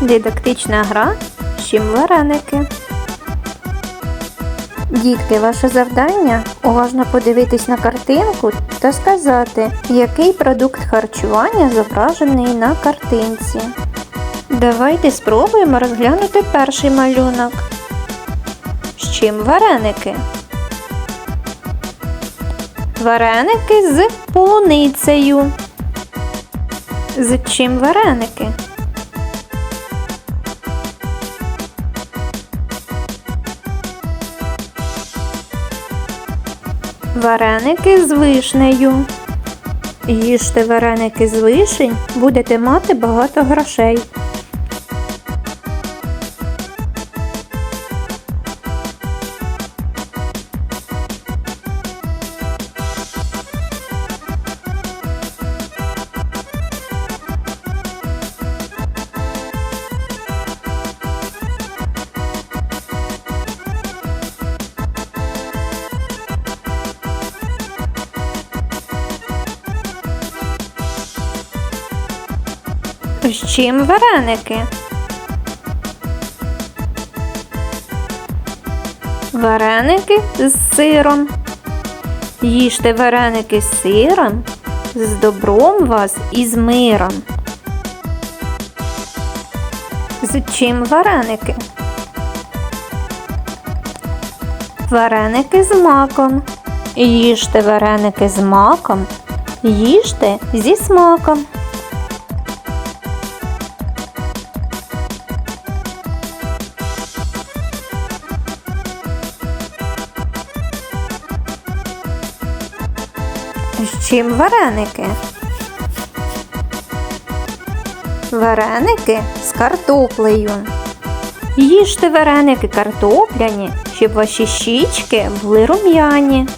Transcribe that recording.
Дидактична гра з чим вареники. Дітки, ваше завдання уважно подивитись на картинку та сказати, який продукт харчування зображений на картинці. Давайте спробуємо розглянути перший малюнок. З чим вареники? Вареники з полуницею. З чим вареники? Вареники з вишнею. Їжте вареники з вишень, будете мати багато грошей. З чим вареники? Вареники з сиром. Їжте вареники з сиром, з добром вас і з миром. З чим вареники? Вареники з маком. Їжте вареники з маком. Їжте зі смаком. З чим вареники? Вареники з картоплею. Їжте вареники картопляні, щоб ваші щічки були рум'яні.